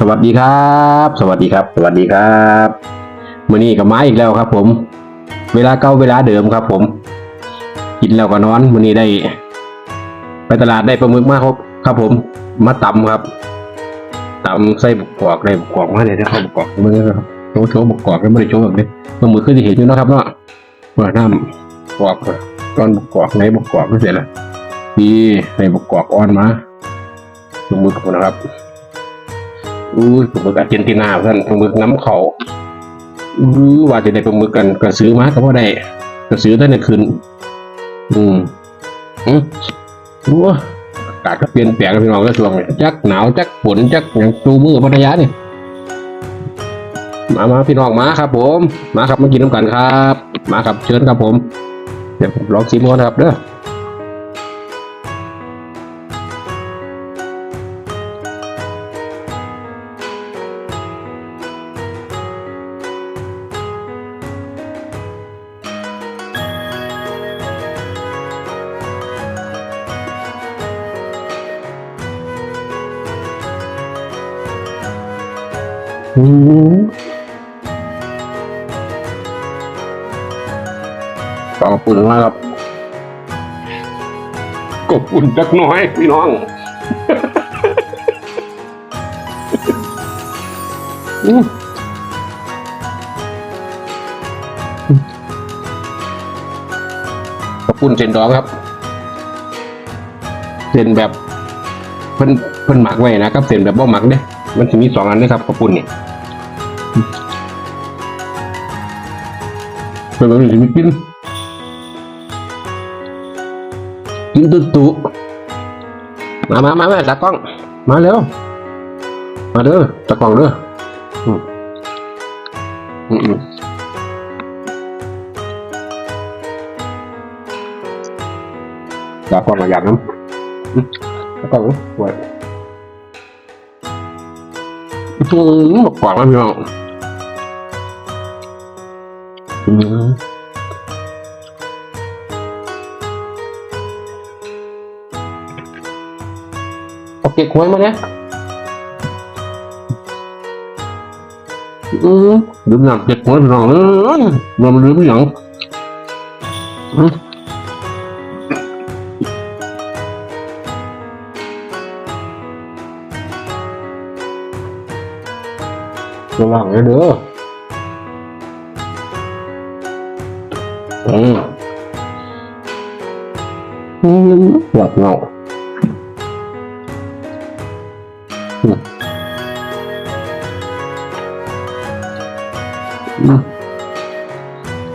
สวัสดีครับ สวัสดีครับ สวัสดีครับมื่อนี้กับไม้อีกแล้วครับ ผม เวลาเก่าเวลาเดิมครับ ผม กินแล้วก็นอนมื่อนี้ได้ ไปตลาดได้ปลาหมึกมาครับ ครับ ผม มาตำครับตำใส่บุกกอกได้บุกกอกมาเลยนะครับบุกกอกมือครับโชว์โชว์บุกกอกก็ไม่ได้โชว์แบบนี้ปลาหมึกขึ้นที่เห็นอยู่เนาะครับเนาะว่าน้ำกอกก้อนบุกกอกในบุกกอกก็เสร็จแล้วดีในบุกกอกอ่อนมาปลาหมึกนะครับ อู้ยปลาหมึกอาร์เจนตินาท่านปลาหมึกน้ำเขาอู้ยว่าจะได้ปลาหมึกกันก็ซื้อมาก็พอได้ก็ซื้อได้ในคืนอืมอืมรู้ว่าอากาศก็เปลี่ยนแปลงกันพี่น้องแล้วช่วงนี้จักหนาวจักฝนจักอย่างตูมือพัทยาเนี่ยมามาพี่น้องมาครับ ผม มาครับมากินน้ำกันครับ มาครับเชิญครับผมเดี๋ยวผมลองชิมก่อนครับเด้อ อืมขอบคุณมากครับกบอุ่นจักน้อยพี่น้องอืมกบอุ่นเส้นดองครับเส้นแบบเพิ่นเพิ่นหมักไว้นะครับเส้นแบบบ่หมักเด้มันจะมีสองอันนะครับกระปุ่นเนี่ย เป็นแบบนี้จะมีกินกินตุ๊ตุมามามามาตากล้อง มาเร็ว มาเด้อตากล้องเด้ออืมอืมอืมตากล้องมาอยากน้ำอืมตากล้องเด้อืมกว่าแล้วพี่น้องอืมเอาเก็บไว้มาเนี่ยอืมลืมหนังเก็บไว้พี่น้อง เอ้ยลืมลืมหนังอืมระวังเลยเออืมหลับเงา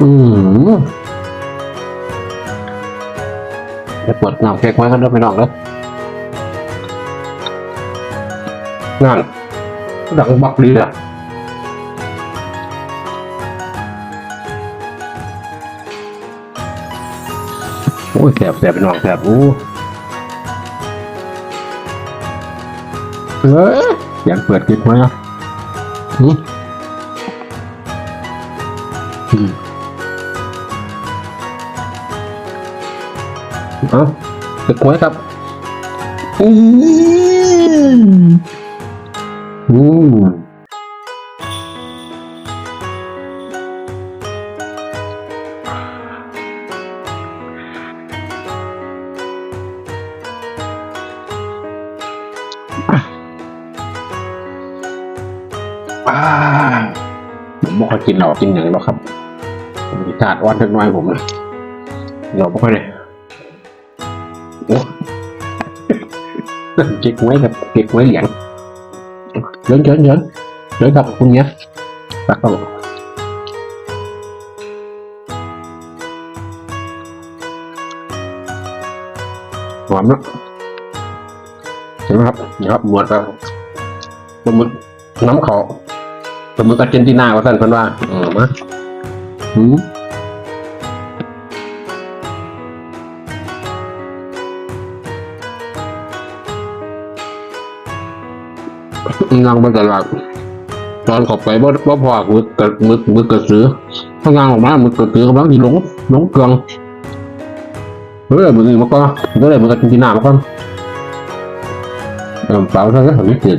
อืมจะปวดเงาแค่ไว้กันเด้อไปนองเด้อนั่นดังบักดีอะ อ้แสบแสบไปน้องแสบโอ้เฮ้ยอยากเปิดกิจไหมอะอืมอืมเอาเปิดกล้วยครับอืมอืม อ่าผมไม่ค่อยกินหล้ากินอย่างหรอกครับ ผมมีธาตุอ่อนทักน้อยผมนะเราไม่ค่อยเลยโอ้เก๊กไว้กับเก๊กไว้เหลียงเยินเยินเยินเยินกับคุณเนี้ยตักต้องหอมนะเห็นไหมครับนี่ครับหมวดก็ปลาหมึกน้ำเขา ปลาหมึกอาร์เจนตินาว่าท่นเพิ่นว่าเออมาอืมนั่งบนตลาดตอนขอบไปบ่บ่พอมึกกับมึกมึกกระสือถ้างานออกมามึกกระสือกำลังที่หลงหลงเกลืองเฮ้ยมึงนี่มาก็เฮ้ยมึงกับจินตินามาก่อนเออเปล่าใช่ไหมไม่เก่ง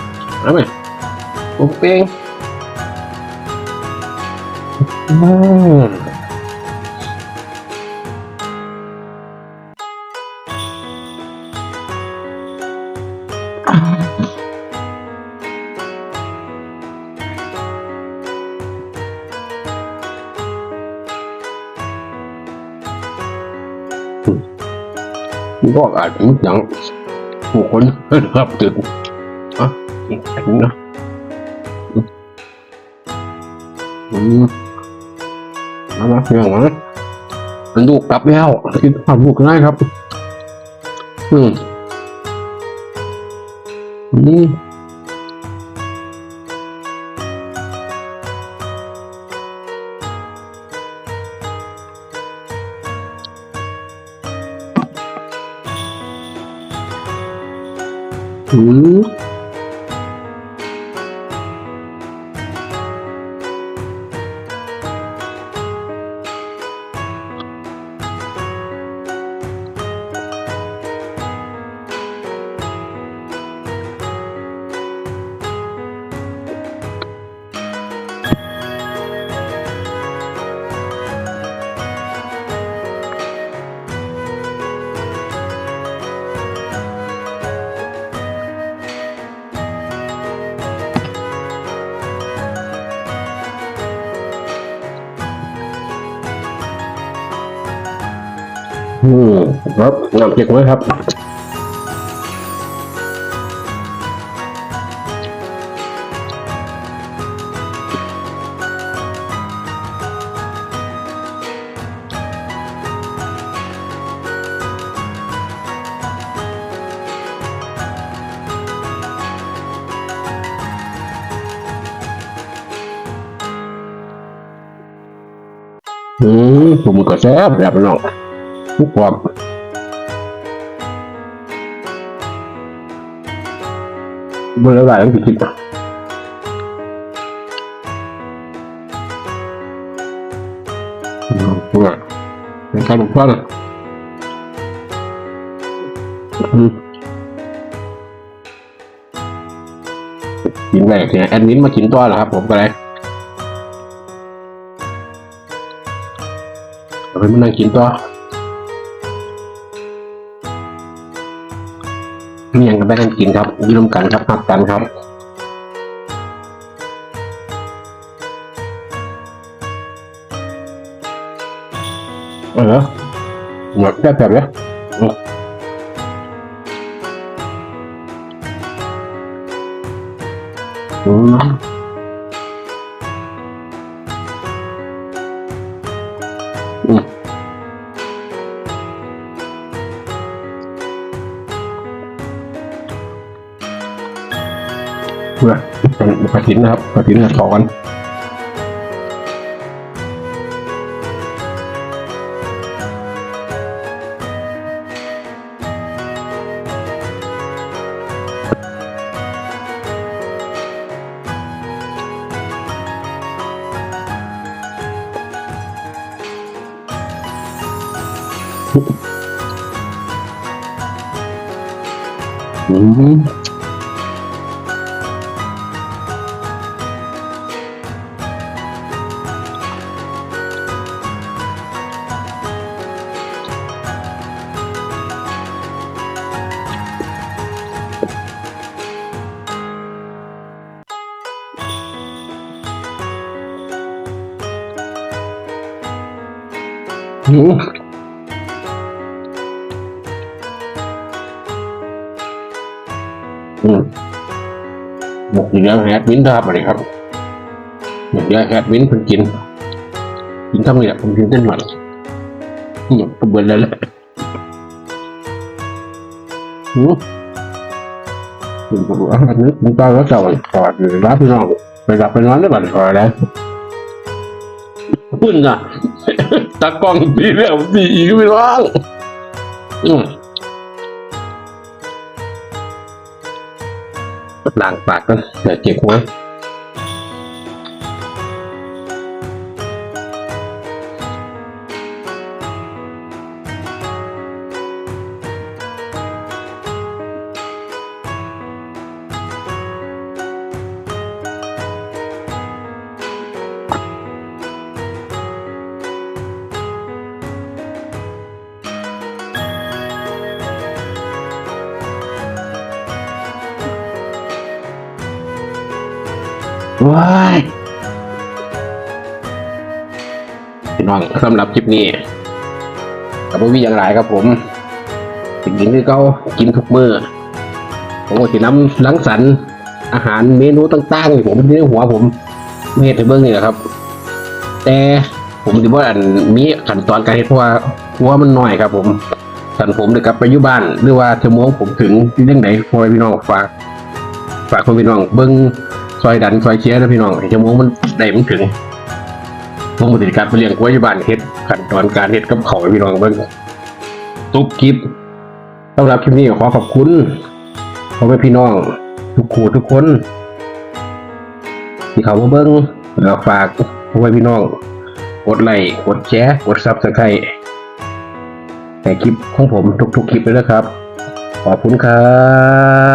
นทุกท่านอืมอืมเนี่ยวันนี้ลูกว่าบ้าเลยไม่รอดน้ำพริกไว้เอาไหมโอเคอืมก็อาจจะมุดอย่างผู้คนรับตื่น อะอีกอันนี้นะอืมมามาเพียงมามันลูกกลับแล้วคิดความลูกได้ครับ อืมอืมอืม อืมครับน้ำเก็บไว้ครับอืมผมก็แซ่บแบบน้อง ทุกความบนละลายต้องคิดอืมว่าเป็นการบอกวานะอืมกินแรกเนี่ยแอดมินมากินตัวเหรอครับผมก็เลยเอาไปมานั่งกินต่อ มีอย่างกันไปกันกินครับอยืมกันครับหักกันครับเออหมดแค่แบบเนี้ยอืม เป็นกระถินนะครับกระถินเนี่ยต่อกันอืม อืมหมกอยู่แล้วแฮดวินครับอะไรครับหมกเยอะแฮดวินเพิ่งกิน กินทั้งนี้แหละผมกินเต้นหน่อยอืมก็เบื่อแล้วแหละอืมคุณผู้อันนี้ผมตอนว่าเจ้าถอดหรือรับพี่น้องไปหลับไปนอนได้บัดถอดแล้วพุ่นอะ ตากล้องพี่แล้วพี่อีกไม่ร้องล้างปากกันเดี๋ยวเจ็บหัว ว้ายพี่น้องสำหรับคลิปนี้กับพี่อย่างไรครับผมสิ่งนี้คือเขากินทุกมือผมก็จะนำลังสรรอาหารเมนูต่างๆที่ผมที่ในหัวผมเฮ็ดให้เบิ่งนี่แหละครับ แต่ผมถือว่าอันมีขั้นตอนการเฮ็ดเพราะว่าหัวมันน้อยครับผมสันผมเดี๋ยวกลับไปยู่บ้านหรือว่าชั่วโมงผมถึงที่เรื่องไหนพอให้พี่น้องฝากฝากคนพี่น้องเบิ้ง ซอยดันซอยเชียร์นะพี่น้องให้ชั่วโมงมันได้มันถึงผมบริการไปเลี้ยงกล้วยอยู่บ้านเฮ็ดขั้นตอนการเฮ็ดกับเขาพี่น้องเบิ้งตุ๊กกิฟสำหรับคลิปนี้ขอขอบคุณพ่อแม่พี่น้อง ทุกคู่ทุกคน ที่เขามาเบิ้งแล้วฝากพ่อแม่พี่น้อง กดไลค์กดแชร์กดซับสไครต์แต่คลิปของผมทุกๆคลิปเลยนะครับ ขอบคุณครับ